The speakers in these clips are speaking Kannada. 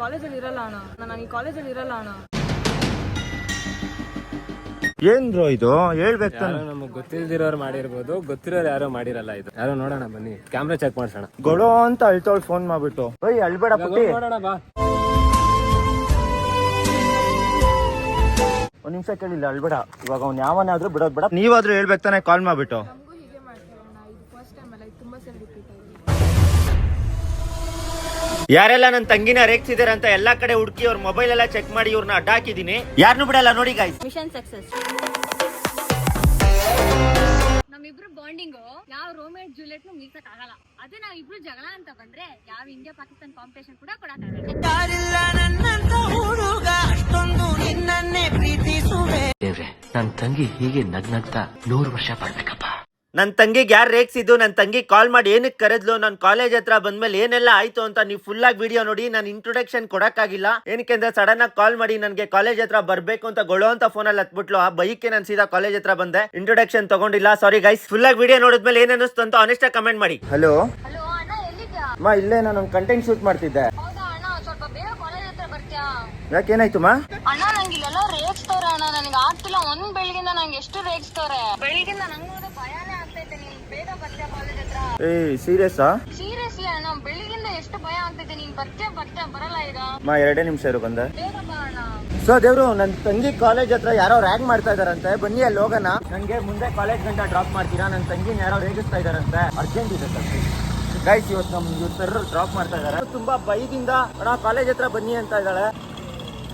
ಕಾಲೇಜಲ್ಲಿ ಇರಲ್ಲ ಅಣ್ಣ. ನಾನು ಈ ಕಾಲೇಜಲ್ಲಿ ಇರಲ್ಲ ಅಣ್ಣ. ಏನ್ ಬ್ರೋ ಇದು? ಹೇಳ್ಬೇಕು ಯಾರೋ ನಮಗೆ ಗೊತ್ತಿಲ್ದಿರೋರು ಮಾಡಿರ್ಬೋದು. ಗೊತ್ತಿರೋರು ಯಾರೋ ಮಾಡಿರಲ್ಲ ಇದು. ಯಾರೋ ನೋಡೋಣ ಬನ್ನಿ. ಕ್ಯಾಮ್ರಾ ಚೆಕ್ ಮಾಡ್ಸೋಣ. ಗೊಡೋ ಅಂತ ಅಳ್ತೋಳ್ ಫೋನ್ ಮಾಡ್ಬಿಟ್ಟು. ಓಯ್ ಅಳ್ಬೇಡ ಪುಟ್ಟಿ. ನೋಡೋಣ ಬಾ. ಒಂದ್ ನಿಮಿಷ ಕೇಳಿಲ್ಲ ಅಳ್ಬೇಡ. ಇವಾಗ ಅವ್ನ್ ಯಾವನೇ ಆದ್ರೂ ಬಿಡೋದ್ ಬೇಡ. ನೀವಾದ್ರೂ ಹೇಳ್ಬೇಕು ತಾನೆ ಕಾಲ್ ಮಾಡ್ಬಿಟ್ಟು. ಯಾರೆಲ್ಲ ನನ್ನ ತಂಗಿನ ರೇಗ್ತಿದಾರೆ ಅಂತ ಎಲ್ಲಾ ಕಡೆ ಹುಡುಕಿ ಅವ್ರ ಮೊಬೈಲ್ ಎಲ್ಲ ಚೆಕ್ ಮಾಡಿ ಇವ್ರನ್ನ ಅಡ್ಡ ಹಾಕಿದೀನಿ ಯಾರನ್ನೂ ಬಿಡಲ್ಲ ನೋಡಿ ಗಾಯ್ಸ್ ಮಿಷನ್ ಸಕ್ಸಸ್ ನಮ್ಮಿಬ್ರು ಬಾಂಡಿಂಗು ಯಾವ ರೋಮೇಟ್ ಜೂಲಿಯಟ್ ಮೀರ್ಸಕ್ ಆಗಲ್ಲ. ಅದೇ ನಾವಿಬ್ರು ಜಗಳ ಅಂತ ಬಂದ್ರೆ ಯಾವ ಇಂಡಿಯಾ ಪಾಕಿಸ್ತಾನ್ ಕಾಂಪಿಟೇಷನ್ ಕೂಡ ಕೊಡಕ್ಕಾಗಲ್ಲ ದೇವ್ರೆ ನನ್ ತಂಗಿ ಹೀಗೆ ನಗ್ನಗ್ತಾ ನೂರು ವರ್ಷ ಬರ್ಬೇಕಪ್ಪ. ನನ್ ತಂಗಿಗೆ ಯಾರು ರೇಗ್ಸಿದ್ದು? ನನ್ನ ತಂಗಿ ಕಾಲ್ ಮಾಡಿ ಏನಕ್ಕೆ ಕರೆದ್ಲು? ನಾನು ಕಾಲೇಜ್ ಹತ್ರ ಬಂದ್ಮೇಲೆ ಏನೆಲ್ಲ ಆಯ್ತು ಅಂತ ನೀವು ಫುಲ್ ಆಗಿ ವಿಡಿಯೋ ನೋಡಿ ನಾನು ಇಂಟ್ರೊಡಕ್ಷನ್ ಕೊಡಕ್ಕಾಗಿಲ್ಲ. ಏನಕ್ಕೆ ಅಂದ್ರೆ ಸಡನ್ ಆಗಿ ಕಾಲ್ ಮಾಡಿ ನನಗೆ ಕಾಲೇಜ್ ಹತ್ರ ಬರಬೇಕು ಅಂತ ಗೊಳೋ ಅಂತ ಫೋನಲ್ಲಿ ಹತ್ಬಿಟ್ಲು. ಆ ಬೈಕ್ಗೆ ನಾನು ಸೀದಾ ಕಾಲೇಜ್ ಹತ್ರ ಬಂದೆ. ಇಂಟ್ರೊಡಕ್ಷನ್ ತಗೊಂಡಿಲ್ಲ. ಸಾರಿ ಗೈಸ್ ಫುಲ್ ಆಗಿ ವಿಡಿಯೋ ನೋಡಿದ್ಮೇಲೆ ಏನ್ ಅನಿಸ್ತು ಅಂತ ಆನೆಸ್ಟ್ ಕಮೆಂಟ್ ಮಾಡಿ. ಹಲೋ ಹಲೋ ಅಣ್ಣ ಎಲ್ಲಿದ್ಯಾ? ಮಾ ಇಲ್ಲೇ ನಾನು ಕಂಟೆಂಟ್ ಶೂಟ್ ಮಾಡ್ತಿದ್ದೆ. ಹೌದಾ ಅಣ್ಣ ಸ್ವಲ್ಪ ಬೇಗ ಕಾಲೇಜ್ ಹತ್ರ ಬರ್ತೀಯಾ? ಯಾಕೇನಾಯ್ತು ಮಾ ಅಣ್ಣ ನಂಗೆ ಇಲ್ಲೆಲ್ಲ ರೇಗಿಸ್ತವ್ರೆ ಅಣ್ಣ. ನನಗೆ ಆಗ್ತಿಲ್ಲ ಒಂದ್ ಬೆಳಗಿಂದ ನಂಗೆ ಎಷ್ಟು ರೇಗಿಸ್ತವ್ರೆ? ಬೆಳಿಗಿಂದ ನಂಗೆ ನೋಡಿದ್ರೆ ಭಯನೇ ಏಯ್ ಸೀರಿಯಸ್ಸಾ? ಸೀರಿಯಸ್ಲಿ ಅಣ್ಣ ಬೆಳಿಗಿಂದ ಎಷ್ಟು ಭಯ ಆಗ್ತೈತೆ ನೀನ್ ಬರ್ತೀಯಾ ಬರ್ತೀಯಾ ಬರಲ್ಲ ಈಗ. ಮಾ ಎರಡೇ ನಿಮಿಷ ಇರು ಬಂದೆ. ಬೇಗ ಬಾ ಅಣ್ಣ. ಸೊ ದೇವ್ರು ನನ್ ತಂಗಿ ಕಾಲೇಜ್ ಹತ್ರ ಯಾರೋ ರ್ಯಾಗ್ ಮಾಡ್ತಾ ಇದಾರಂತೆ. ಬನ್ನಿ ಅಲ್ಲಿ ಹೋಗೋಣ. ನಂಗೆ ಮುಂದೆ ಕಾಲೇಜ್ ಗಂಟ ಡ್ರಾಪ್ ಮಾಡ್ತೀರಾ? ನನ್ನ ತಂಗಿನ ಯಾರೋ ರೇಗಿಸ್ತಾ ಇದಾರಂತೆ. ಅರ್ಜೆಂಟ್ ಇದೆ ಸರ್ ಗೈಸ್ ಇವತ್ತು ನಮ್ ಇವತ್ತರ ಡ್ರಾಪ್ ಮಾಡ್ತಾ ಇದಾರೆ. ತುಂಬಾ ಬೈದಿಂದ ಅಣ್ಣ ಕಾಲೇಜ್ ಹತ್ರ ಬನ್ನಿ ಅಂತ ಇದ್ದಾಳೆ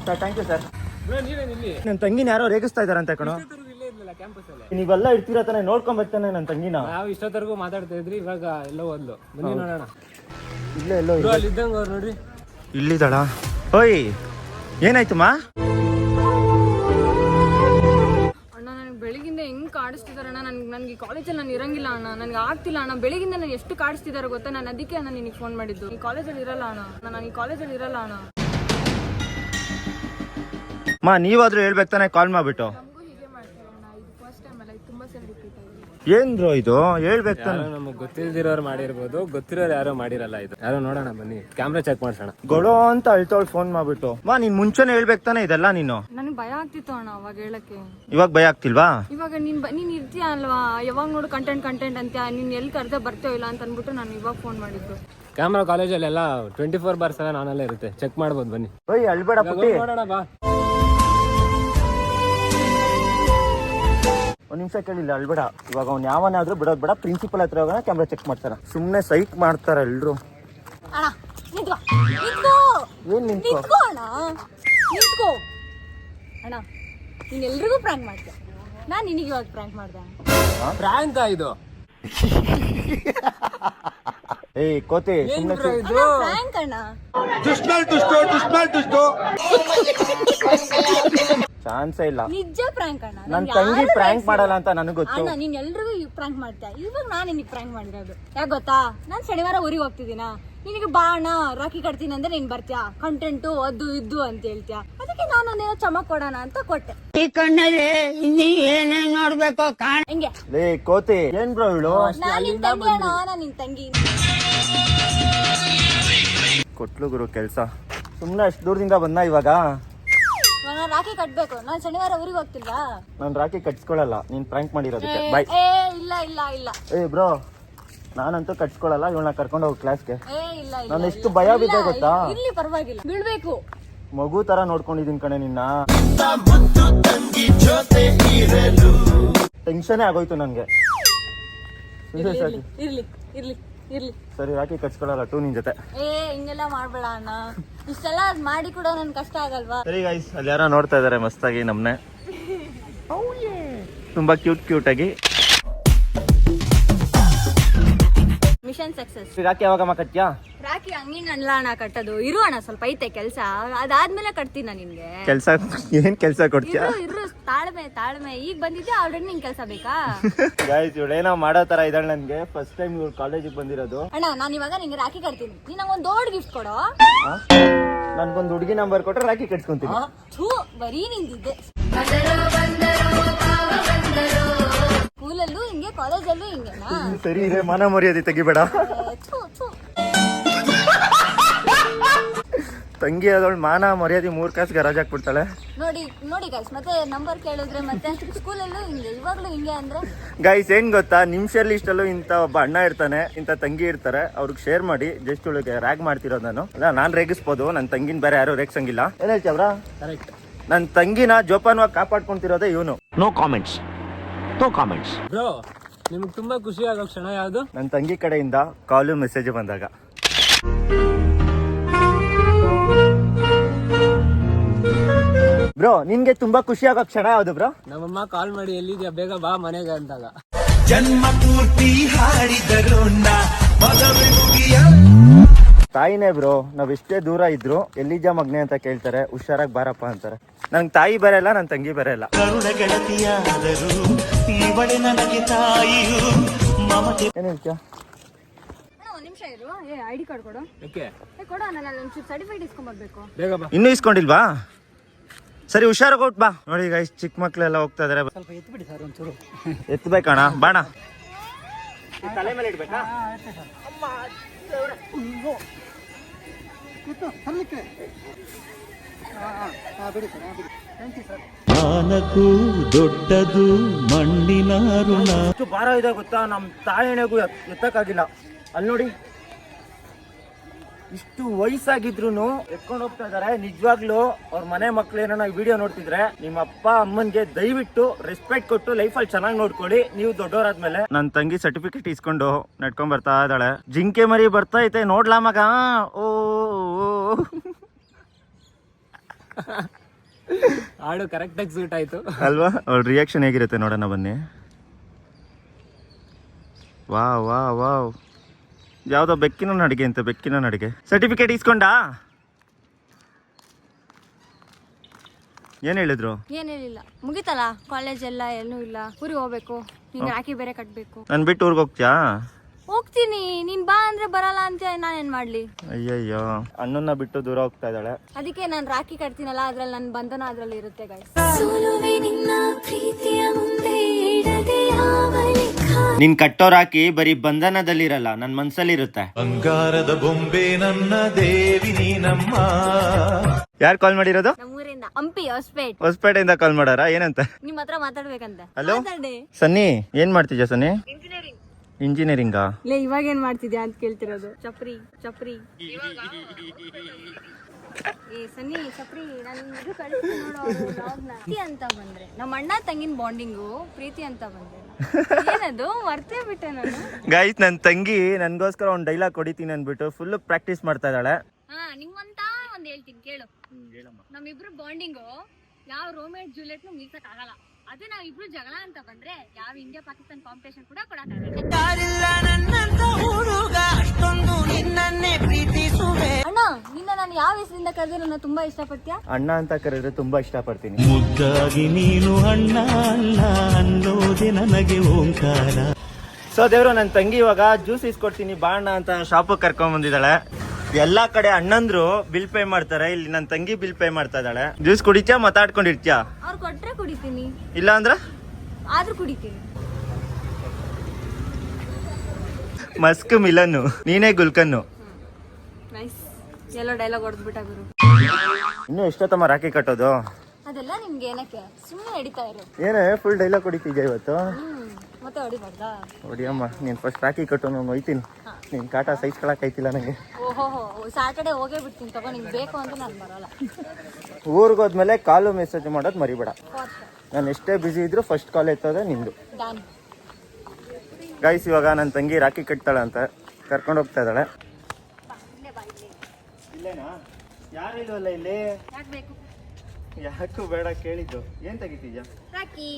ಸರ್ ಥ್ಯಾಂಕ್ ಯು ಸರ್ ನನ್ ನನ್ನ ತಂಗಿನ ಯಾರೋ ರೇಗಿಸ್ತಾ ಇದಾರಂತೆ ಕಣೋ. ಕ್ಯಾಂಪಸ್ ಅಲ್ಲಿ. ನೀವೆಲ್ಲ ಇರ್ತೀರ ತಾನೆ ನೋಡ್ಕೊಂಡ್ ಬರ್ತಾನೆ ನನ್ನ ತಂಗಿನ. ನಾವು ಇಷ್ಟೊತ್ತರೆಗೂ ಮಾತಾಡ್ತಾ ಇದ್ರಿ ಇವಾಗ ಎಲ್ಲೋ ಓದ್ಲು ಬನ್ನಿ ನೋಡೋಣ. ಇಲ್ಲೇ ಎಲ್ಲೋ ಬ್ರೋ, ಅಲ್ಲಿ ಇದ್ದಂಗ ಅವ್ರು ನೋಡ್ರಿ. ಇಲ್ಲಿದ್ದಾಳ? ಓಯ್ ಏನಾಯ್ತು ಮಾ? ಅಣ್ಣ ನನಗೆ ಬೆಳಗಿಂದ ಹೆಂಗ್ ಕಾಡಿಸ್ತಿದಾರೆ ಅಣ್ಣ? ನನ್ಗೆ ನನಗೆ ಕಾಲೇಜಲ್ಲಿ ನಾನು ಇರಂಗಿಲ್ಲ ಅಣ್ಣ. ನನಗೆ ಆಗ್ತಿಲ್ಲ ಅಣ್ಣ. ಬೆಳಗಿಂದ ನಾನು ಎಷ್ಟು ಕಾಡಿಸ್ತಿದ್ದಾರೆ ಗೊತ್ತಾ? ನಾನು ಅದಕ್ಕೆ ಅಣ್ಣ ನಿನಗೆ ಫೋನ್ ಮಾಡಿದ್ದು. ಈ ಕಾಲೇಜಲ್ಲಿ ಇರಲ್ಲ ಅಣ್ಣ. ನಾನು ಈ ಕಾಲೇಜಲ್ಲಿ ಇರಲ್ಲ ಅಣ್ಣ. ಮಾ ನೀವಾದ್ರೂ ಹೇಳ್ಬೇಕು ತಾನೆ ಕಾಲ್ ಮಾಡ್ಬಿಟ್ಟು ನಮಗೂ ಹೀಗೆ ಮಾಡ್ತಾರೆ ಅಣ್ಣ ಇದು ಫಸ್ಟ್ ಟೈಮ್ ಅಲ್ಲ ಇದು ತುಂಬ ಸಲ ರಿಪೀಟ್ ಆಗಿದೆ ಏನ್ ಬ್ರೋ ಇದು? ಹೇಳ್ಬೇಕು ತಾನೆ. ನಮಗ್ ಗೊತ್ತಿಲ್ದಿರೋರು ಮಾಡಿರ್ಬೋದು. ಗೊತ್ತಿರೋರು ಯಾರೋ ಮಾಡಿರಲ್ಲ ಇದು. ಯಾರೋ ನೋಡೋಣ ಬನ್ನಿ. ಕ್ಯಾಮ್ರಾ ಚೆಕ್ ಮಾಡ್ಸೋಣ. ಗೊಡೋ ಅಂತ ಅಳ್ತೋಳ್ ಫೋನ್ ಮಾಡ್ಬಿಟ್ಟು. ಮಾ ನೀನ್ ಮುಂಚೆನೆ ಹೇಳ್ಬೇಕು ತಾನೆ ಇದೆಲ್ಲ ನೀನು. ನನಗೆ ಭಯ ಆಗ್ತಿತ್ತು ಅಣ್ಣ ಅವಾಗ ಹೇಳಕ್ಕೆ. ಇವಾಗ ಭಯ ಆಗ್ತಿಲ್ವಾ? ಇವಾಗ ನೀನ್ ಬ- ನೀನ್ ಇರ್ತೀಯ ಅಲ್ವಾ? ಯಾವಾಗ ನೋಡು ಕಂಟೆಂಟ್ ಕಂಟೆಂಟ್ ಅಂತ. ನೀನ್ ಎಲ್ಲಿ ಕರ್ದ ಬರ್ತೇವ ಇಲ್ಲ ಅಂತ ಅಂದ್ಬಿಟ್ಟು ನಾನು ಇವಾಗ ಫೋನ್ ಮಾಡಿದ್ದು. ಕ್ಯಾಮ್ರಾ ಕಾಲೇಜಲ್ಲಿ ಎಲ್ಲ ಟ್ವೆಂಟಿ ಫೋರ್ ಬಾರ್ಸ್ ಎಲ್ಲ ನಾನಲ್ಲೇ ಇರುತ್ತೆ. ಚೆಕ್ ಮಾಡ್ಬೋದು ಬನ್ನಿ. ಓಯ್ ಅಳ್ಬೇಡ ಪುಟ್ಟಿ. ನೋಡೋಣ ಬಾ. ಒಂದ್ ನಿಮಿಷ ಕೇಳಿಲ್ಲ ಅಳ್ಬೇಡ. ಇವಾಗ ಅವ್ನು ಯಾವನೇ ಆದ್ರೂ ಬಿಡೋದ್ ಬೇಡ. ಪ್ರಿನ್ಸಿಪಲ್ ಹತ್ರ ಹೋಗೋಣ ಕ್ಯಾಮ್ರಾ ಚೆಕ್ ಮಾಡ್ತಾರೆ ಸುಮ್ಮನೆ ಸೈಕ್ ಮಾಡ್ತಾರೆ ಎಲ್ಲರೂ ಏನು ನಿಂತು ಅಣ್ಣ. ನಿಂತ್ಕೋ. ಅಣ್ಣ ನೀನ್ ಎಲ್ರಿಗೂ ಪ್ರ್ಯಾಂಕ್ ಮಾಡ್ದೆ ಪ್ರಾಂಕ್ ನಿನಗೆ ಇವಾಗ ಪ್ರ್ಯಾಂಕ್ ಮಾಡ್ದೆ. ಪ್ರಾಂಕ ಇದು? ಏಯ್ ಕೋತಿ ಇದು? ಪ್ರ್ಯಾಂಕ್ ಅಣ್ಣ. ಚಾನ್ಸೇ ಇಲ್ಲ. ನಿಜ ಪ್ರಾಂಕ್ ಅಣ್ಣ. ನನ್ನ ನಾನ್ ತಂಗಿ ಪ್ರಾಂಕ್ ಮಾಡಲ್ಲ ಅಂತ ನನಗೆ ಗೊತ್ತು. ಅಣ್ಣ ನೀನ್ ಎಲ್ರಿಗೂ ಪ್ರಾಂಕ್ ಮಾಡ್ತೀಯ? ಇವಾಗ ನಾನು ನಿನಗೆ ಪ್ರಾಂಕ್ ಮಾಡಿರೋದು. ಯಾಕೆ ಗೊತ್ತಾ? ನಾನು ಶನಿವಾರ ಊರಿಗೆ ಹೋಗ್ತಿದ್ದೀನ? ನಿನಗೆ ಬಾ ಅಣ್ಣ ರಾಖಿ ಕಟ್ತೀನಿ ಅಂದ್ರೆ ನೀನು ಬರ್ತೀಯಾ? ಕಂಟೆಂಟು ಅದು ಇದು ಅಂತ ಹೇಳ್ತೀಯಾ? ಅದಕ್ಕೆ ನಾನು ಒಂದೇನೋ ಚಮಕ್ ಕೊಡೋಣ ಅಂತ ಕೊಟ್ಟೆ. ಈ ಕಣ್ಣಲ್ಲಿ ಇನ್ನಿ ಏನೇನ್ ನೋಡ್ಬೇಕು ಕಾಣ ಹೆಂಗೆ? ಲೇ ಕೋತಿ ಏನ್ ಬ್ರೋ ಇವಳು? ನಾನು ನಿನ್ ತಂಗಿ ಅಣ್ಣ ನಾನು ನಿನ್ ತಂಗಿ. ಕೊಟ್ಲು ಗುರು ಕೆಲ್ಸ. ಸುಮ್ನೆ ಅಷ್ಟು ದೂರದಿಂದ ಬಂದ ಇವಾಗ? ನಾನು ರಾಖಿ ಕಟ್ಟಬೇಕು ನಾನು ಶನಿವಾರ ಊರಿಗೆ ಹೋಗ್ತಿಲ್ವಾ? ನಾನು ರಾಖಿ ಕಟ್ಸ್ಕೊಳಲ್ಲ. ನೀನ್ ಪ್ರ್ಯಾಂಕ್ ಮಾಡಿರೋದಕ್ಕೆ. ಬಾಯ್ ಏ ಇಲ್ಲ ಇಲ್ಲ ಇಲ್ಲ. ಏ ಬ್ರೋ ನಾನಂತೂ ಕಟ್ಸ್ಕೊಳಲ್ಲ. ಇವಳನ್ನ ಕರ್ಕೊಂಡು ಹೋಗಿ ಕ್ಲಾಸ್ಗೆ ಏ ಇಲ್ಲ ಇಲ್ಲ ನಾನು ಎಷ್ಟು ಭಯ ಬಿದ್ದೆ ಗೊತ್ತಾ? ಇಲ್ಲಿ ಪರವಾಗಿಲ್ಲ. ಬೀಳ್ಬೇಕು ಮಗು ತರ ನೋಡ್ಕೊಂಡಿದ್ದೀನಿ ಕಣೆ ನಿನ್ನ. ಟೆನ್ಷನ್ ಆಗೋಯ್ತು ನನಗೆ. ಇರ್ಲಿ ಇರ್ಲಿ ಇರ್ಲಿ. ಇರ್ಲಿ. ಸರಿ ರಾಕಿ ಕಚ್ಕೊಳ್ಳಲ್ಲ ಟೂ ನಿನ್ ಜೊತೆ. ಏ ಹಿಂಗೆಲ್ಲ ಮಾಡ್ಬೇಡ ಅಣ್ಣ. ಇಷ್ಟೆಲ್ಲ ಅದ್ ಮಾಡಿ ಕೂಡ ನನ್ ಕಷ್ಟ ಆಗಲ್ವಾ? ಸರಿ ಗೈಸ್ ಅಲ್ಲಿ ಯಾರೋ ನೋಡ್ತಾ ಇದಾರೆ ಮಸ್ತಾಗಿ ನಮ್ನೆ. ತುಂಬಾ ಕ್ಯೂಟ್ ಕ್ಯೂಟ್ ಆಗಿ. ಮಿಷನ್ ಸಕ್ಸಸ್ ರಾಕಿ ಯಾವಾಗ ಕಟ್ಯಾ ರಾಖಿ ಹಂಗಿನ ಅಲ್ಲ ಅಣ್ಣ ಕಟ್ಟೋದು. ಇರು ಅಣ್ಣ ಸ್ವಲ್ಪ ಐತೆ ಕೆಲಸ. ಅದಾದ್ಮೇಲೆ ಕಟ್ತೀನಿ ನಾನು ನಿನ್ಗೆ. ಕೆಲ್ಸ ಏನ್ ಕೆಲಸ ಕೊಡ್ತೀಯಾ? ಇರು ಇರು ತಾಳ್ಮೆ ತಾಳ್ಮೆ. ಈಗ ಬಂದಿದ್ದೆ ಆಲ್ರೆಡಿ ನಿಂಗೆ ಕೆಲಸ ಬೇಕಾ? ಗೈಸ್ ಏನೋ ಮಾಡೋ ತರ ಇದ್ದಾಳೆ ನನ್ಗೆ. ಫಸ್ಟ್ ಟೈಮ್ ಇವ್ರು ಕಾಲೇಜಿಗೆ ಬಂದಿರೋದು. ಅಣ್ಣ ನಾನು ಇವಾಗ ನಿಂಗೆ ರಾಖಿ ಕಟ್ತೀನಿ. ನೀನ್ ಒಂದು ದೊಡ್ಡ ಗಿಫ್ಟ್ ಕೊಡೋ? ನನ್ಗೊಂದು ಹುಡುಗಿ ನಂಬರ್ ಕೊಟ್ರೆ ರಾಖಿ ಕಟ್ಸ್ಕೊಂತೀನಿ. ಥೂ ಬರೀ ನಿಂದಿದ್ದೆ. ಸ್ಕೂಲಲ್ಲೂ ಹಿಂಗೆ ಕಾಲೇಜಲ್ಲೂ ಹಿಂಗೆನಾ? ಸರಿ ಇದೆ ಮನ ಮರ್ಯಾದೆ ತೆಗಿಬೇಡ. ತಂಗಿ ಅದೊಳ್ ಮಾನ ಮರ್ಯಾದೆ ಮೂರ್ ಕಾಸು ಗರಾಜ್ ಹಾಕ್ಬಿಡ್ತಾಳೆ. ನೋಡಿ ನೋಡಿ ಗೈಸ್ ಮತ್ತೆ ನಂಬರ್ ಕೇಳಿದ್ರೆ ಮತ್ತೆ ಸ್ಕೂಲಲ್ಲೂ ಹಿಂಗೆ ಇವಾಗ್ಲೂ ಹಿಂಗೆ ಅಂದ್ರೆ? ಗೈಸ್ ಏನ್ ಗೊತ್ತಾ? ನಿಮ್ ಶೇರ್ ಲಿಸ್ಟ್ ಅಲ್ಲೂ ಇಂತ ಒಬ್ಬ ಅಣ್ಣ ಇರ್ತಾನೆ ಇಂತ ತಂಗಿ ಇರ್ತಾರೆ. ಅವ್ರಿಗೆ ಶೇರ್ ಮಾಡಿ ಜಸ್ಟ್ ಒಳಗೆ ರ್ಯಾಗ್ ಮಾಡ್ತಿರೋದು ನಾನು. ಅಲ್ಲ ನಾನ್ ರೇಗಿಸ್ಬೋದು ನನ್ನ ತಂಗಿನ ಬೇರೆ ಯಾರು ರೇಗ್ಸಂಗಿಲ್ಲ. ಏನ್ ಹೇಳ್ತೀವ್ರಾ ಕರೆಕ್ಟ್ ನನ್ನ ತಂಗಿನ ಜೋಪಾನವಾಗಿ ಕಾಪಾಡ್ಕೊಂತಿರೋದೇ ಇವನು. No comments no comments bro ನಿಮ್ಗೆ ತುಂಬಾ ಖುಷಿ ಆಗೋ ಕ್ಷಣ ಯಾವುದು? ನನ್ನ ತಂಗಿ ಕಡೆಯಿಂದ ಕಾಲು ಮೆಸೇಜ್ ಬಂದಾಗ. ಬ್ರೋ ನಿಮ್ಗೆ ತುಂಬಾ ಖುಷಿ ಆಗೋ ಕ್ಷಣ ಯಾವ್ದು ಬ್ರೋ ನಮ್ಮಮ್ಮ ಕಾಲ್ ಮಾಡಿ ಎಲ್ಲಿದ್ಯಾ? ಬೇಗ ಬಾ ಮನೆಗೆ ಅಂದಾಗ. ತಾಯಿನೇ ಬ್ರೋ ನಾವ್ ಎಷ್ಟೇ ದೂರ ಇದ್ರು ಎಲ್ಲಿಜ ಮಗ್ನೆ ಅಂತ ಕೇಳ್ತಾರೆ ಹುಷಾರಾಗಿ ಬಾರಪ್ಪ ಅಂತಾರೆ. ನಂಗೆ ತಾಯಿ ಬರಲ್ಲ ನನ್ನ ತಂಗಿ ಬರಲ್ಲ ಏನ್ ಹೇಳ್ತೀಯ? ಒಂದು ನಿಮಿಷ ಇರು. ಏ ಐ ಕಾರ್ಡ್ ಕೊಡು. ಯಾಕೆ? ಏ ಕೊಡು ನಾನು ಒಂಚೂರು ಸರ್ಟಿಫಿಕೇಟ್ ಇಸ್ಕೊಂಬರ್ಬೇಕು ಬೇಗ ಬಾ. ಇನ್ನೂ ಇಸ್ಕೊಂಡಿಲ್ವಾ ಸರಿ ಹುಷಾರಾಗಿ ಹೊಟ್ ಬಾ. ನೋಡಿ ಈಗ ಚಿಕ್ಕ ಮಕ್ಳೆಲ್ಲ ಹೋಗ್ತಾ ಇದಾರೆ. ಸ್ವಲ್ಪ ತಲೆ ಮೇಲೆ ಇಡ್ಬೇಕಾ? ನಾನಕು ದೊಡ್ಡದು ಮಣ್ಣಿನ ಋಣ. ಭಾರ ಇದೆ ಗೊತ್ತಾ? ನಮ್ಮ ತಾಯಣೆಗೂ ಎತ್ತಕ್ಕಾಗಿಲ್ಲ. ಅಲ್ಲಿ ನೋಡಿ ಇಷ್ಟು ವಯಸ್ಸಾಗಿದ್ರು ಎತ್ಕೊಂಡು ಹೋಗ್ತಾ ಇದಾರೆ. ನಿಜವಾಗ್ಲೂ ಅವ್ರ ಮನೆ ಮಕ್ಳು ಏನೋ ಈ ವಿಡಿಯೋ ನೋಡ್ತಿದ್ರೆ ನಿಮ್ಮ ಅಪ್ಪ ಅಮ್ಮನ್ಗೆ ದಯವಿಟ್ಟು ರೆಸ್ಪೆಕ್ಟ್ ಕೊಟ್ಟು ಲೈಫ್ ಅಲ್ಲಿ ಚೆನ್ನಾಗಿ ನೋಡ್ಕೊಳ್ಳಿ. ನೀವು ದೊಡ್ಡವರಾದ್ಮೇಲೆ. ನನ್ನ ತಂಗಿ ಸರ್ಟಿಫಿಕೇಟ್ ಇಸ್ಕೊಂಡು ನಡ್ಕೊಂಡ್ ಬರ್ತಾ ಇದ್ದಾಳೆ. ಜಿಂಕೆ ಮರಿ ಬರ್ತಾ ಐತೆ ನೋಡ್ಲಾ ಮಗ? ಓ ಹಾಡು ಕರೆಕ್ಟ್ ಹಾಡು ಕರೆಕ್ಟಾಗಿ ಸೂಟ್ ಆಯ್ತು. ಅಲ್ವಾ? ಅವ್ಳ ರಿಯಾಕ್ಷನ್ ಹೇಗಿರುತ್ತೆ ನೋಡೋಣ ಬನ್ನಿ. ವಾ ವಾ ವಾವ್. ಯಾವುದೋ ಬೆಕ್ಕಿನ ನಡಿಗೆ ಅಂತ ಬೆಕ್ಕಿನ ನಡಿಗೆ. ಸರ್ಟಿಫಿಕೇಟ್ ಇಸ್ಕೊಂಡಾ ಏನ್ ಹೇಳಿದ್ರು? ಏನ್ ಹೇಳಿಲ್ಲ. ಮುಗಿತಲ್ಲ? ಕಾಲೇಜ್ ಎಲ್ಲ ಏನು ಇಲ್ಲ. ಊರಿಗೆ ಹೋಗ್ಬೇಕು. ನೀನ್ ರಾಖಿ ಬೇರೆ ಕಟ್ಬೇಕು. ನನ್ ಬಿಟ್ಟು ಊರಿಗೆ ಹೋಗ್ತೀಯಾ? ಹೋಗ್ತೀನಿ. ನೀನ್ ಬಾ ಅಂದ್ರೆ ಬರಲ್ಲ ಅಂತ ನಾನೇನ್ ಮಾಡ್ಲಿ? ಅಯ್ಯಯ್ಯೋ. ಅಣ್ಣನ್ನ ಬಿಟ್ಟು ದೂರ ಹೋಗ್ತಾ ಇದ್ದಾಳೆ. ಅದಕ್ಕೆ ನಾನು ರಾಖಿ ಕಟ್ತೀನಲ್ಲ ಅದ್ರಲ್ಲಿ ನನ್ನ ಬಂಧನ ಅದ್ರಲ್ಲಿ ಇರುತ್ತೆ ಗಾಯ್ಸ್ ನಿನ್ ಕಟ್ಟೋರ್ ಹಾಕಿ ಬರೀ ಬಂಧನದಲ್ಲಿರಲ್ಲ ನನ್ ಮನ್ಸಲ್ಲಿರುತ್ತೆ. ಬಂಗಾರದ ಬೊಂಬೆ ನನ್ನ ದೇವಿ ನೀನಮ್ಮ. ಯಾರು ಕಾಲ್ ಮಾಡಿರೋದು? ನಮ್ಮೂರಿಂದ ಹಂಪಿ ಹೊಸಪೇಟ್. ಹೊಸಪೇಟೆಯಿಂದ ಕಾಲ್ ಮಾಡಾರ? ಏನಂತ? ನಿಮ್ ಹತ್ರ ಮಾತಾಡ್ಬೇಕಂತ. ಹಲೋ ಮಾತಾಡಿ. ಸನ್ನಿ ಏನ್ ಮಾಡ್ತಿದ್ಯಾ ಸನ್ನಿ? ಇಂಜಿನಿಯರಿಂಗಾ ಲೇ ಇವಾಗ ಏನ್ ಮಾಡ್ತಿದ್ಯಾ ಅಂತ ಕೇಳ್ತಿರೋದು. ಚಪ್ರಿ ಚಪ್ರಿ. ಏ ಸನ್ನಿ ಚಪ್ರಿ ನಾನು ಇದು ಕಳಿಸ್ತೀನಿ ನೋಡು ಅವ್ರು vlog ಪ್ರೀತಿ ಅಂತ ಬಂದ್ರೆ. ನಮ್ಮ ಅಣ್ಣ ತಂಗಿನ ಬಾಂಡಿಂಗು ಪ್ರೀತಿ ಅಂತ ಬಂದ್ರೆ. ಏನದು? ಮರ್ತೇ ಬಿಟ್ಟೆ ನಾನು. ಗಾಯ್ಸ್ ನನ್ನ ತಂಗಿ ನನಗೋಸ್ಕರ ಒಂದು ಡೈಲಾಗ್ ಹೊಡಿತೀನಿ ಅಂದ್ಬಿಟ್ಟು ಫುಲ್ ಪ್ರಾಕ್ಟೀಸ್ ಮಾಡ್ತಾ ಇದ್ದಾಳೆ. ಹಾ ನಿಂಗಂತ ಒಂದ್ ಹೇಳ್ತೀನಿ ಕೇಳು. ನಮ್ಮಿಬ್ರು ಬಾಂಡಿಂಗು ಯಾವ ರೋಮೇಟ್ ಜೂಲಿಯಟ್ ನು ಮೀಸಕ್ ಆಗಲ್ಲ. ಅದೇ ಇಬ್ರು ಜಗಳ ಅಂತ ಬಂದ್ರೆ ಯಾವ ಇಂಡಿಯಾ ಪಾಕಿಸ್ತಾನ್ ಕಾಂಪಿಟೇಷನ್ ಕೂಡ ಕೊಡಕ್ಕಾಗಲ್ಲ ಅಣ್ಣ ನಿನ್ನ ನಾನು ಯಾವ ಹೆಸರಿಂದ ಕರೆದ್ರೆ ನನ್ನ ತುಂಬಾ ಇಷ್ಟಪಡ್ತೀಯ? ಅಣ್ಣ ಅಂತ ಕರೆದ್ರೆ ತುಂಬಾ ಇಷ್ಟಪಡ್ತೀನಿ. ಮುದ್ದಾಗಿ ನೀನು ಅಣ್ಣ ಅಣ್ಣ ಅನ್ನೋದೇ ನನಗೆ ಓಂಕಾರ. ಸೊ ದೇವ್ರು ನನ್ನ ತಂಗಿ ಇವಾಗ ಜ್ಯೂಸ್ ಇಸ್ಕೊಡ್ತೀನಿ ಅಣ್ಣ ಅಂತ ಶಾಪ್ ಕರ್ಕೊಂಡ್ ಬಂದಿದ್ದಾಳೆ. ಎಲ್ಲಾ ಕಡೆ ಅಣ್ಣಂದ್ರು ಬಿಲ್ ಪೇ ಮಾಡ್ತಾರೆ ಇಲ್ಲಿ ನನ್ನ ತಂಗಿ ಬಿಲ್ ಪೇ ಮಾಡ್ತಾ ಇದ್ದಾಳೆ. ಜ್ಯೂಸ್ ಕುಡಿತ್ಯಾ ಮಾತಾಡ್ಕೊಂಡಿರ್ತ್ಯಾ? ಅವ್ರು ಕೊಟ್ರೆ ಕುಡಿತೀನಿ. ಇಲ್ಲ ಅಂದ್ರ? ಆದ್ರೂ ಕುಡಿತೀನಿ. ಮಸ್ಕ್ ಮಿಲನ್ನು ನೀನೇ ಗುಲ್ಕನ್ನು. ಎಲ್ಲೋ ಡೈಲಾಗ್ ಹೊಡೆದ್ಬಿಟ್ಟ ಗುರು ಇನ್ನು ಎಷ್ಟೊತ್ತಮ್ಮ ರಾಖಿ ಕಟ್ಟೋದು? ಅದೆಲ್ಲ ನಿಮ್ಗೆ ಏನಕ್ಕೆ? ಸುಮ್ಮನೆ ಹಿಡಿತಾ ಇರು. ಏನೇ ಫುಲ್ ಡೈಲಾಗ್ ಹೊಡಿತಿದ್ಯಾ ಇವತ್ತು? ಹ್ಮ್ ಮತ್ತೆ ಹೊಡಿಬಾರ್ದಾ? ಹೊಡಿಯಮ್ಮ ನೀನ್ ಫಸ್ಟ್ ರಾಖಿ ಕಟ್ಟು ನಾನು ಹೋಯ್ತೀನಿ. ನಿನ್ ಕಾಟ ಸಹಿಸ್ಕೊಳಕ್ ಐತಿಲ್ಲ ನನಗೆ ಓಹೋ ಸಾಟರ್ಡೆ ಹೋಗೇ ಬಿಡ್ತೀನಿ ತಗೋ ನಿಂಗೆ ಬೇಕು ಅಂತ ನಾನು ಬರಲ್ಲ. ಊರಿಗೆ ಹೋದ್ಮೇಲೆ ಕಾಲು ಮೆಸೇಜ್ ಮಾಡೋದು ಮರಿಬೇಡ. ನಾನು ಎಷ್ಟೇ ಬ್ಯುಸಿ ಇದ್ರು ಫಸ್ಟ್ ಕಾಲ್ ಎತ್ತೋದೆ ನಿಂದು. ಡನ್ ಗೈಸ್ ಇವಾಗ ನನ್ನ ತಂಗಿ ರಾಕಿ ಕಟ್ತಾಳೆ ಅಂತ ಕರ್ಕೊಂಡು ಹೋಗ್ತಾ ಇದ್ದಾಳೆ. ಇಲ್ಲೇನಾ? ಯಾರಿಲ್ವಲ್ಲ ಇಲ್ಲಿ? ಯಾಕೆ ಬೇಕು? ಯಾಕೂ ಬೇಡ ಕೇಳಿದ್ದು. ಏನ್ ತೆಗಿತಿದ್ಯಾ? ರಾಕಿ.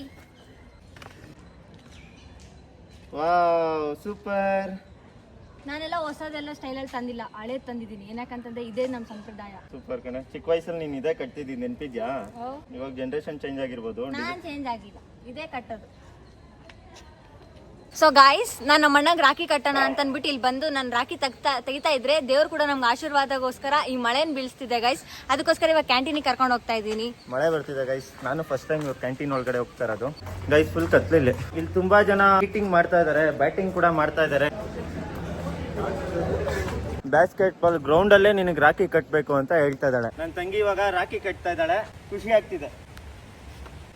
Wow super. ನಾನೆಲ್ಲ ಹೊಸದೆಲ್ಲ ಸ್ಟೈಲಲ್ಲಿ ತಂದಿಲ್ಲ. ಹಳೆ ತಂದಿದ್ದೀನಿ. ಏನಕ್ಕಂತಂದ್ರೆ ಇದೇ ನಮ್ಮ ಸಂಪ್ರದಾಯ. ಸೂಪರ್ ಕಣ. ಚಿಕ್ಕ ವಯಸ್ಸಲ್ಲಿ ನೀನ್ ಇದೇ ಕಟ್ತಿದ್ದೀನಿ. ನೆನ್ಪಿದ್ಯಾ? ಇವಾಗ ಜನರೇಷನ್ ಚೇಂಜ್ ಆಗಿರ್ಬೋದು. ನಾನ್ ಚೇಂಜ್ ಆಗಿಲ್ಲ. ಇದೇ ಕಟ್ಟೋದು. ಸೊ ಗಾಯ್ಸ್ ನಾನು ನಮ್ಮ ಅಣ್ಣಗೆ ರಾಖಿ ಕಟ್ಟೋಣ ಅಂತ ಅಂದ್ಬಿಟ್ಟು ಇಲ್ಲಿ ಬಂದು ನಾನು ರಾಖಿ ತೆಗ್ತಾ ತೆಗಿತಾ ಇದ್ರೆ ದೇವ್ರು ಕೂಡ ನಮ್ಗೆ ಆಶೀರ್ವಾದಗೋಸ್ಕರ ಈ ಮಳೆನ ಬೀಳಿಸ್ತಿದೆ ಗೈಸ್ ಅದಕ್ಕೋಸ್ಕರ ಇವಾಗ ಕ್ಯಾಂಟೀನಿಗೆ ಕರ್ಕೊಂಡು ಹೋಗ್ತಾ ಇದ್ದೀನಿ. ಮಳೆ ಬರ್ತಿದೆ ಗೈಸ್ ನಾನು ಫಸ್ಟ್ ಟೈಮ್ ಇವಾಗ ಕ್ಯಾಂಟೀನ್ ಒಳಗಡೆ ಹೋಗ್ತಾ ಇರೋದು. ಗೈಸ್ ಫುಲ್ ಕತ್ಲಿಲ್ಲ. ಇಲ್ಲಿ ತುಂಬಾ ಜನ ಬೀಟಿಂಗ್ ಮಾಡ್ತಾ ಇದ್ದಾರೆ ಬ್ಯಾಟಿಂಗ್ ಕೂಡ ಮಾಡ್ತಾ ಇದ್ದಾರೆ ಬ್ಯಾಸ್ಕೆಟ್ ಬಾಲ್ ಗ್ರೌಂಡ್ ಅಲ್ಲೇ ನಿನಗೆ ರಾಖಿ ಕಟ್ಟಬೇಕು ಅಂತ ಹೇಳ್ತಾ ಇದ್ದಾಳೆ. ನನ್ನ ತಂಗಿ ಇವಾಗ ರಾಖಿ ಕಟ್ತಾ ಇದ್ದಾಳೆ. ಖುಷಿ ಆಗ್ತಿದೆ.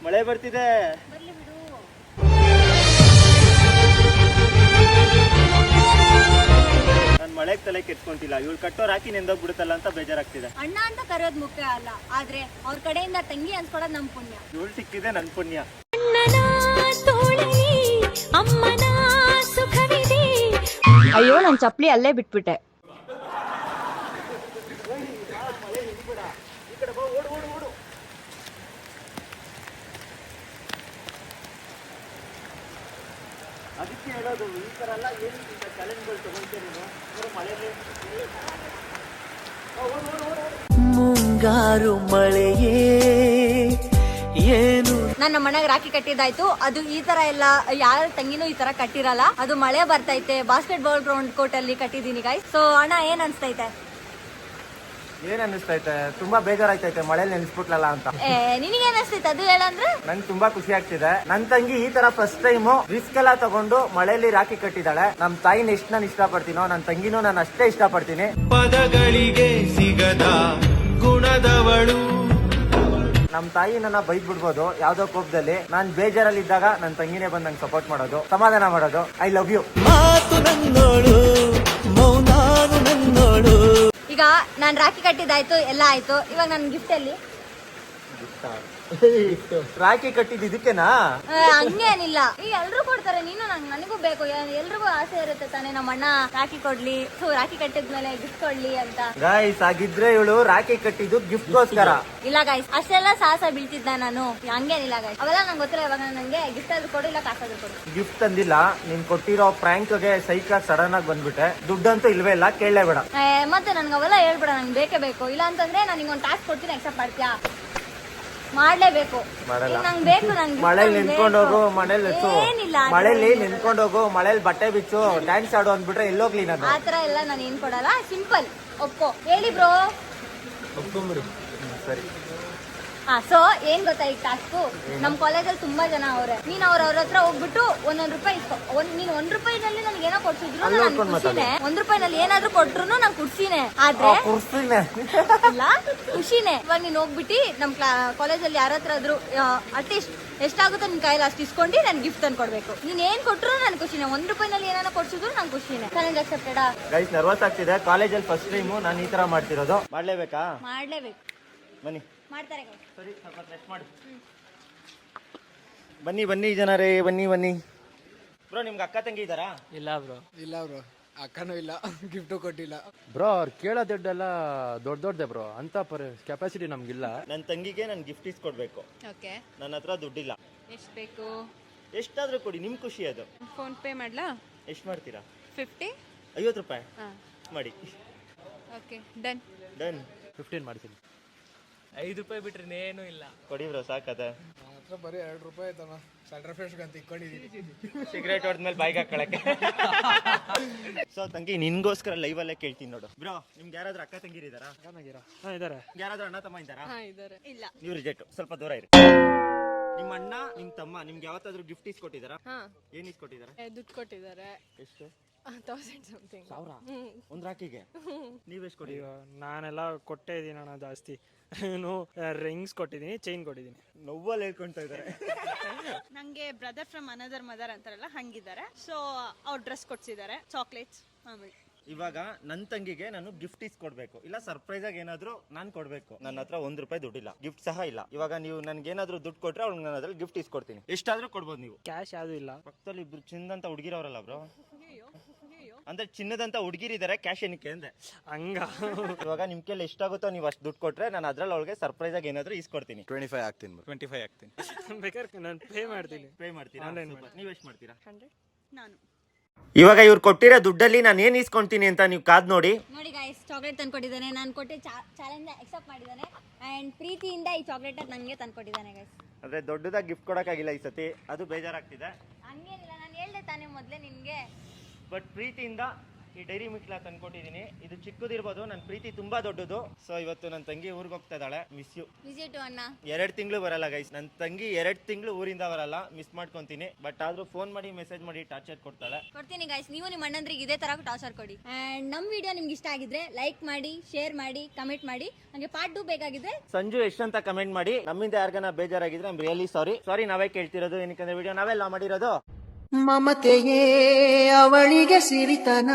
ಮಳೆ ಬರ್ತಿದೆ. ಮಳೆಗೆ ತಲೆ ಕೆತ್ಕೊಂತಿಲ್ಲ ಇವಳು ಕಟ್ಟೋ ನಿಂದೋಗ್ ಬಿಡುತ್ತಲ್ಲ ಅಂತ ಬೇಜಾರಾಗ್ತಿದೆ. ಅಣ್ಣ ಅಂತ ಕರೆಯೋದು ಮುಖ್ಯ ಅಲ್ಲ ಆದ್ರೆ ಅವ್ರ ಕಡೆಯಿಂದ ತಂಗಿ ಅನ್ಕೊಳೋದು ನಮ್ ಪುಣ್ಯ. ಇವಳು ಸಿಕ್ಕಿದೆ ನನ್ ಪುಣ್ಯ. ಅಯ್ಯೋ ನನ್ ಚಪ್ಲಿ ಅಲ್ಲೇ ಬಿಟ್ಬಿಟ್ಟೆ. ಅದಕ್ಕೆ ಹೇಳೋದು ಈ ಥರ ಎಲ್ಲ ಏನು ಚಾಲೆಂಜ್ಗಳು ತಗೊಳ್ತೀರಿ ನೀವು? ಮಳೆಯಲ್ಲಿ ಮುಂಗಾರು ಮಳೆಯೇ ಏನು? ನನ್ನ ಮನೆಗೆ ರಾಖಿ ಕಟ್ಟಿದ್ದಾಯ್ತು. ಅದು ಈ ತರ ಎಲ್ಲ ಯಾರ ತಂಗಿನೂ ಈ ತರ ಕಟ್ಟಿರಲ್ಲ. ಅದು ಮಳೆ ಬರ್ತೈತೆ. ಬಾಸ್ಕೆಟ್ ಬಾಲ್ ಗ್ರೌಂಡ್ ಕೋರ್ಟ್ ಅಲ್ಲಿ ಕಟ್ಟಿದೀನಿ ಗಾಯ್ ಸೊ ಅಣ್ಣ ಏನ್ ಅನ್ಸ್ತೈತೆ? ಏನ್ ಅನಿಸ್ತೈತೆ ತುಂಬಾ ಬೇಜಾರಾಯ್ತೈತೆ ಮಳೆಯಲ್ಲಿ ನೆನ್ಸ್ಬಿಟ್ಲಲ್ಲ ಅಂತ. ಏ ನಿನಗೇನ್ ಅನ್ಸ್ತೈತೆ ಅದು ಹೇಳಂದ್ರೆ? ನಂಗೆ ತುಂಬಾ ಖುಷಿ ಆಗ್ತಿದೆ. ನನ್ ತಂಗಿ ಈ ತರ ಫಸ್ಟ್ ಟೈಮ್ ರಿಸ್ಕ್ ಎಲ್ಲ ತಗೊಂಡು ಮಳೆಯಲ್ಲಿ ರಾಖಿ ಕಟ್ಟಿದಾಳೆ. ನಮ್ ತಾಯಿನ ಎಷ್ಟು ನಾನು ಇಷ್ಟಪಡ್ತೀನೋ ನನ್ ತಂಗಿನೂ ನಾನು ಅಷ್ಟೇ ಇಷ್ಟಪಡ್ತೀನಿ. ಪದಗಳಿಗೆ ಸಿಗದ ಗುಣದವಳು. ನಮ್ ತಾಯಿ ನನ್ನ ಬೈದ್ ಬಿಡ್ಬೋದು ಯಾವ್ದೋ ಕೋಪದಲ್ಲಿ. ನಾನ್ ಬೇಜಾರಲ್ಲಿ ಇದ್ದಾಗ ನನ್ ತಂಗಿನೇ ಬಂದ್ ನಂಗೆ ಸಪೋರ್ಟ್ ಮಾಡೋದು ಸಮಾಧಾನ ಮಾಡೋದು. ಐ ಲವ್ ಯು ಮಾತು ನನ್ನೋಳು. ಈಗ ನಾನು ರಾಖಿ ಕಟ್ಟಿದ್ದಾಯ್ತು ಎಲ್ಲ ಆಯ್ತು. ಇವಾಗ ನನ್ನ ಗಿಫ್ಟ್ ಅಲ್ಲಿ ರಾಖಿ ಕಟ್ಟಿದ್ ಇದಕ್ಕೆನಾ? ಹಂಗೇನಿಲ್ಲ. ಈಗ ಎಲ್ರು ಕೊಡ್ತಾರೆ ನೀನು ನಂಗ್ ನನಗೂ ಬೇಕು. ಎ- ಎಲ್ರಿಗೂ ಆಸೆ ಇರುತ್ತೆ ತಾನೇ ನಮ್ಮ ಅಣ್ಣ ರಾಖಿ ಕೊಡ್ಲಿ ಸೊ ರಾಖಿ ಕಟ್ಟಿದ್ಮೇಲೆ ಗಿಫ್ಟ್ ಕೊಡ್ಲಿ ಅಂತ. ಗಾಯ್ಸ್ ಆಗಿದ್ರೆ ಇವಳು ರಾಖಿ ಕಟ್ಟಿದ್ದು ಗಿಫ್ಟ್ ಗೋಸ್ಕರ ಇಲ್ಲ ಗಾಯ್ಸ್ ಅಷ್ಟೆಲ್ಲ ಸಾಹಸ ಬೀಳ್ತಿದ್ದ ನಾನು. ಹಂಗೇನಿಲ್ಲ ಗಾಯ್ಸ್ ಅವೆಲ್ಲ ನಂಗೆ ಗೊತ್ತಿಲ್ಲ ಇವಾಗ ನಂಗೆ ಗಿಫ್ಟ್ ಆದ್ರೂ ಕೊಡು ಇಲ್ಲ ಕಾಸಾದ್ರೂ ಕೊಡು. ಗಿಫ್ಟ್ ತಂದಿಲ್ಲ ನೀನ್ ಕೊಟ್ಟಿರೋ ಪ್ರಾಂಕ್ಗೆ ಸೈಕ್ ಸಡನ್ ಆಗಿ ಬಂದ್ಬಿಟ್ಟೆ. ದುಡ್ಡಂತೂ ಇಲ್ವೇ ಇಲ್ಲ ಕೇಳಲೇ ಬೇಡ. ಏ, ಮತ್ತೆ ನನ್ಗೆ ಅವೆಲ್ಲ ಹೇಳ್ಬೇಡ ನಂಗೆ ಬೇಕೇ ಬೇಕು. ಇಲ್ಲ ಅಂತಂದ್ರೆ ನಾನು ಒಂದು ಟಾಸ್ಕ್ ಕೊಡ್ತೀನಿ ಎಕ್ಸೆಪ್ಟ್ ಮಾಡ್ತೀಯಾ? ಮಾಡ್ಲೇಬೇಕು. ನಂಗೆ ಬೇಕು ನಂಗೆ ಮಳೇಲಿ ನಿಂತ್ಕೊಂಡು ಹೋಗು ಮನೇಲಿ ಎತ್ತು ಏನಿಲ್ಲ ಮಳೇಲಿ ನಿಂತ್ಕೊಂಡು ಹೋಗು ಮಳೇಲಿ ಬಟ್ಟೆ ಬಿಚ್ಚು ಡ್ಯಾನ್ಸ್ ಆಡು ಅಂದ್ಬಿಟ್ರೆ ಎಲ್ಲೋಗ್ಲಿ ನಾನು? ಆತರ ಎಲ್ಲ ನಾನು ಏನ್ ಕೊಡಲ್ಲ. ಸಿಂಪಲ್. ಒಪ್ಪೋ ಹೇಳಿ ಬ್ರೋ. ಸರಿ. ಹಾ ಸೊ ಏನ್ ಗೊತ್ತಾ ಈ ಟಾಸ್ಕು ನಮ್ ಕಾಲೇಜಲ್ಲಿ ತುಂಬಾ ಜನ ಅವ್ರೆ. ನೀನ್ ಅವ್ರ ಅವ್ರ ಹತ್ರ ಹೋಗ್ಬಿಟ್ಟು ಒಂದೊಂದ್ ರೂಪಾಯಿ ಇಸ್ಕೊ. ಒಂದ್ ನೀನ್ ಒಂದ್ ರೂಪಾಯಿನಲ್ಲಿ ನನಗೆ ಏನೋ ಕೊಡ್ಸಿದ್ರು ನಾನು ಖುಷಿನೇ. ಒಂದ್ ರೂಪಾಯಿನಲ್ಲಿ ಏನಾದ್ರೂ ಕೊಟ್ರು ನಾನು ಕುಡ್ಸಿನೇ ಆದ್ರೆ ಇಲ್ಲ ಖುಷಿನೇ. ಇವಾಗ ನೀನ್ ಹೋಗ್ಬಿಟ್ಟಿ ನಮ್ ಕಾಲೇಜಲ್ಲಿ ಯಾರ ಹತ್ರ ಆದ್ರೂ ಅಟ್ಲೀಸ್ಟ್ ಎಷ್ಟಾಗುತ್ತೋ ನಿನ್ ಕೈಯಲ್ಲಿ ಅಷ್ಟು ಇಸ್ಕೊಂಡು ನನ್ ಗಿಫ್ಟ್ ತಂದು ಕೊಡ್ಬೇಕು ನೀನ್ ಏನ್ ಕೊಟ್ರು ನನ್ ಖುಷಿನೇ. ಒಂದ್ ರೂಪಾಯಿನಲ್ಲಿ ಏನಾನ ಕೊಡ್ಸಿದ್ರು ನನ್ ಖುಷಿನೇ. ಚಾಲೆಂಜ್ ಅಕ್ಸೆಪ್ಟೆಡಾ ಗೈಸ್ ನರ್ವಸ್ ಆಗ್ತಿದೆ. ಕಾಲೇಜಲ್ಲಿ ಫಸ್ಟ್ ಟೈಮ್ ನಾನು ಈ ತರ ಮಾಡ್ತಿರೋದು. ಮಾಡ್ಲೇಬೇಕಾ? ಮಾಡ್ಲೇಬೇಕು. ಬನ್ನಿ. ಮಾಡ್ತಾರೆ. ಸರಿ ಸ್ವಲ್ಪ ರೆಸ್ಟ್ ಮಾಡಿ. ಬನ್ನಿ ಬನ್ನಿ ಜನರೇ ಬನ್ನಿ ಬನ್ನಿ. ಬ್ರೋ ನಿಮ್ಗೆ ಅಕ್ಕ ತಂಗಿ ಇದ್ದಾರಾ? ಇಲ್ಲ ಬ್ರೋ. ಇಲ್ಲ ಬ್ರೋ. ಅಕ್ಕನೂ ಇಲ್ಲ ಗಿಫ್ಟು ಕೊಟ್ಟಿಲ್ಲ. ಬ್ರೋ ಅವ್ರು ಕೇಳೋ ದುಡ್ಡೆಲ್ಲ ದೊಡ್ಡ ದೊಡ್ಡದೆ ಬ್ರೋ. ಅಂತ ಪರ್ ಕೆಪಾಸಿಟಿ ನಮ್ಗಿಲ್ಲ. ನನ್ನ ತಂಗಿಗೆ ನಾನು ಗಿಫ್ಟ್ ಇಸ್ಕೊಡ್ಬೇಕು. ಓಕೆ. ನನ್ನ ಹತ್ರ ದುಡ್ಡಿಲ್ಲ. ಎಷ್ಟು ಬೇಕು? ಎಷ್ಟಾದ್ರೂ ಕೊಡಿ ನಿಮ್ ಖುಷಿ ಅದು. ಫೋನ್ ಪೇ ಮಾಡ್ಲಾ? ಎಷ್ಟು ಮಾಡ್ತೀರಾ? ಫಿಫ್ಟಿ ಐವತ್ತು ರೂಪಾಯಿ. ಹಾಂ. ಮಾಡಿ. ಓಕೆ ಡನ್ ಡನ್ ಫಿಫ್ಟೀನ್ ಮಾಡ್ತೀನಿ. ಐದು ರೂಪಾಯಿ ಬಿಟ್ರೆ ಇನ್ನೇನು ಇಲ್ಲ. ಕೊಡಿ ಬ್ರೋ ಸಾಕದ. ನನ್ನ ಹತ್ರ ಬರೀ ಎರಡು ರೂಪಾಯಿ ಐತಮ್ಮ ಸೆಂಟ್ರ್ ಫ್ರೆಶ್ ಅಂತ ಇಕ್ಕೊಂಡಿದ್ದೀನಿ ಸಿಗರೇಟ್ ಹೊಡೆದ್ಮೇಲೆ ಬೈಕ್ ಹಾಕೊಳಕ್ಕೆ ಸೊ ತಂಗಿ ನಿನ್ಗೋಸ್ಕರ ಲೈವ್ ಅಲ್ಲೇ ಕೇಳ್ತೀನಿ ನೋಡು. ಬ್ರೋ ನಿಮ್ಗೆ ಯಾರಾದ್ರೂ ಅಕ್ಕ ತಂಗಿರಿದಾರಾ ಹಾಂ ಇದ್ದಾರೆ ಯಾರಾದ್ರೂ ಅಣ್ಣ ತಮ್ಮ ಇದ್ದಾರಾ? ಹಾಂ ಇದ್ದಾರೆ ಇಲ್ಲ. ನೀವು ರಿಜೆಕ್ಟ್ ಸ್ವಲ್ಪ ದೂರ ಇರಿ. ನಿಮ್ಮ ಅಣ್ಣ ನಿಮ್ ತಮ್ಮ ನಿಮ್ಗೆ ಯಾವತ್ತಾದ್ರೂ ಗಿಫ್ಟ್ ಇಸ್ಕೊಟ್ಟಿದಾರಾ? ಹಾ. ಏನ್ ಇಸ್ಕೊಟ್ಟಿದಾರಾ? ದುಡ್ಡು ಕೊಟ್ಟಿದ್ದಾರೆ. ಎಷ್ಟು? ತೌಸಂಡ್ ಸಮಥಿಂಗ್ ಸಾವಿರ? ಒಂದ್ ರಾಕಿಗೆ? ನೀವೆಷ್ಟು ಕೊಡಿ ನಾನೆಲ್ಲ ಕೊಟ್ಟೇ ಇದೀನಿ ಅಣ್ಣ ಜಾಸ್ತಿ. ಏನು ರಿಂಗ್ಸ್ ಕೊಟ್ಟಿದ್ದೀನಿ ಚೈನ್ ಕೊಟ್ಟಿದ್ದೀನಿ ನೋವಲ್ಲಿ ಹೇಳ್ಕೊಂತ ಇದ್ದಾರೆ. ನಂಗೆ ಬ್ರದರ್ ಫ್ರಮ್ ಅನದರ್ ಮದರ್ ಅಂತಾರಲ್ಲ ಹಂಗಿದ್ದಾರೆ. ಸೊ ಅವ್ರು ಡ್ರೆಸ್ ಕೊಡ್ಸಿದ್ದಾರೆ ಚಾಕ್ಲೇಟ್ಸ್ ಆಮೇಲೆ. ಇವಾಗ ನನ್ನ ತಂಗಿಗೆ ನಾನು ಗಿಫ್ಟ್ ಇಸ್ಕೊಡ್ಬೇಕು ಇಲ್ಲ ಸರ್ಪ್ರೈಸ್ ಆಗಿ ಏನಾದ್ರು ನಾನು ಕೊಡ್ಬೇಕು. ನನ್ನ ಹತ್ರ ಒಂದ್ ರೂಪಾಯಿ ದುಡ್ಡಿಲ್ಲ ಗಿಫ್ಟ್ ಸಹ ಇಲ್ಲ. ಇವಾಗ ನೀವು ನನ್ಗೆ ಏನಾದ್ರು ದುಡ್ಡು ಕೊಟ್ರೆ ಅವ್ಳು ನನ್ನ ಅದ್ರಲ್ಲಿ ಗಿಫ್ಟ್ ಇಸ್ಕೊಡ್ತೀನಿ ಎಷ್ಟಾದ್ರೂ ಕೊಡ್ಬೋದು ನೀವು. ಕ್ಯಾಶ್ ಯಾವ್ದು ಇಲ್ಲ. ಪಕ್ಕದಲ್ಲಿ ಇಬ್ರು ಚಿಂದಂತ ಹುಡುಗಿರವರಲ್ಲ ಬ್ರೋ ಅಂದ್ರೆ ಚಿನ್ನದಂತ ಹುಡುಗಿರಿದ್ದಾರೆ ಕ್ಯಾಶ್ ಏನಕ್ಕೆ ಅಂದೆ ಹಂಗ. ಇವಾಗ ನಿಮ್ ಕೈಲಿ ಎಷ್ಟಾಗುತ್ತೋ ನೀವು ಅಷ್ಟು ದುಡ್ಡು ಕೊಟ್ರೆ ನಾನು ಅದ್ರಲ್ಲಿ ಅವಳಿಗೆ ಸರ್ಪ್ರೈಸ್ ಆಗಿ ಏನಾದ್ರೂ ಇಸ್ಕೊಡ್ತೀನಿ ಟ್ವೆಂಟಿ ಫೈವ್ ಆಗ್ತೀನಿ ಟ್ವೆಂಟಿ ಫೈವ್ ಆಗ್ತೀನಿ ಬೇಕಾದ್ರೆ ನಾನು ಪೇ ಮಾಡ್ತೀನಿ. ಪೇ ಮಾಡ್ತೀರಾ? ನೀವು ಎಷ್ಟು ಮಾಡ್ತೀರಾ? ನಾನು. ಇವಾಗ ಇವ್ರು ಕೊಟ್ಟಿರೋ ದುಡ್ಡಲ್ಲಿ ನಾನು ಏನ್ ಇಸ್ಕೊಂತೀನಿ ಅಂತ ನೀವು ಕಾದ್ ನೋಡಿ. ನೋಡಿ ಗಾಯ್ಸ್ ಚಾಕ್ಲೇಟ್ ತಂದ್ಕೊಟ್ಟಿದ್ದಾನೆ. ನಾನು ಕೊಟ್ಟೆ ಚಾಲೆಂಜ್ ಅಕ್ಸೆಪ್ಟ್ ಮಾಡಿದ್ದಾನೆ. ಆ್ಯಂಡ್ ಪ್ರೀತಿಯಿಂದ ಈ ಚಾಕ್ಲೇಟ್ ನನಗೆ ತಂದ್ಕೊಟ್ಟಿದ್ದಾನೆ ಗೈಸ್ ಅಂದ್ರೆ ದೊಡ್ಡದಾಗಿ ಗಿಫ್ಟ್ ಕೊಡಕ್ಕಾಗಿಲ್ಲ ಈ ಸತಿ. ಅದು ಬೇಜಾರಾಗ್ತಿದೆ. ಹಂಗೇನಿಲ್ಲ ನಾನು ಹೇಳ್ದೆ ತಾನೇ ಮೊದಲೇ ನಿನಗೆ. ಬಟ್ ಪ್ರೀತಿಯಿಂದ ಈ ಡೈರಿ ಮಿಲ್ಕ್ ತಂದ್ಕೊಟ್ಟಿದ್ದೀನಿ ಇದು ಚಿಕ್ಕದಿರ್ಬೋದು ನನ್ನ ಪ್ರೀತಿ ತುಂಬಾ ದೊಡ್ಡದು. ಸೊ ಇವತ್ತು ನನ್ನ ತಂಗಿ ಊರಿಗೆ ಹೋಗ್ತಾ ಇದ್ದಾಳೆ. ಮಿಸ್ ಯು ವಿಸಿಟ್ ಅಣ್ಣ. ಎರಡು ತಿಂಗಳು ಬರಲ್ಲ ಗೈಸ್ ನನ್ನ ತಂಗಿ ಎರಡು ತಿಂಗಳು ಊರಿಂದ ಬರಲ್ಲ. ಮಿಸ್ ಮಾಡ್ಕೊಂತೀನಿ. ಬಟ್ ಆದ್ರೂ ಫೋನ್ ಮಾಡಿ ಮೆಸೇಜ್ ಮಾಡಿ ಟಾರ್ಚರ್ ಕೊಡ್ತಾಳೆ. ಕೊಡ್ತೀನಿ ಗೈಸ್ ನೀವು ನಿಮ್ಮ ಅಣ್ಣಂದ್ರಿಗೆ ಇದೇ ತರ ಟಾರ್ಚರ್ ಕೊಡಿ. ಅಂಡ್ ನಮ್ಮ ವಿಡಿಯೋ ನಿಮ್ಗೆ ಇಷ್ಟ ಆಗಿದ್ರೆ ಲೈಕ್ ಮಾಡಿ ಶೇರ್ ಮಾಡಿ ಕಮೆಂಟ್ ಮಾಡಿ. ನನಗೆ ಪಾರ್ಟ್ ಟು ಬೇಕಾಗಿದ್ರೆ ಸಂಜು ಎಷ್ಟಂತ ಕಮೆಂಟ್ ಮಾಡಿ. ನಮ್ಮಿಂದ ಯಾರಿಗಾನ ಬೇಜಾರಾಗಿದ್ರೆ ಐಮ್ ರಿಯಲಿ ಸಾರಿ ಸಾರಿ ನಾವೇ ಕೇಳ್ತಿರೋದು. ಏನಕ್ಕೆ ವಿಡಿಯೋ ನಾವೆಲ್ಲ ಮಾಡಿರೋದು. ಮಮತೆಯೇ ಅವಳಿಗೆ ಸಿರಿತನ.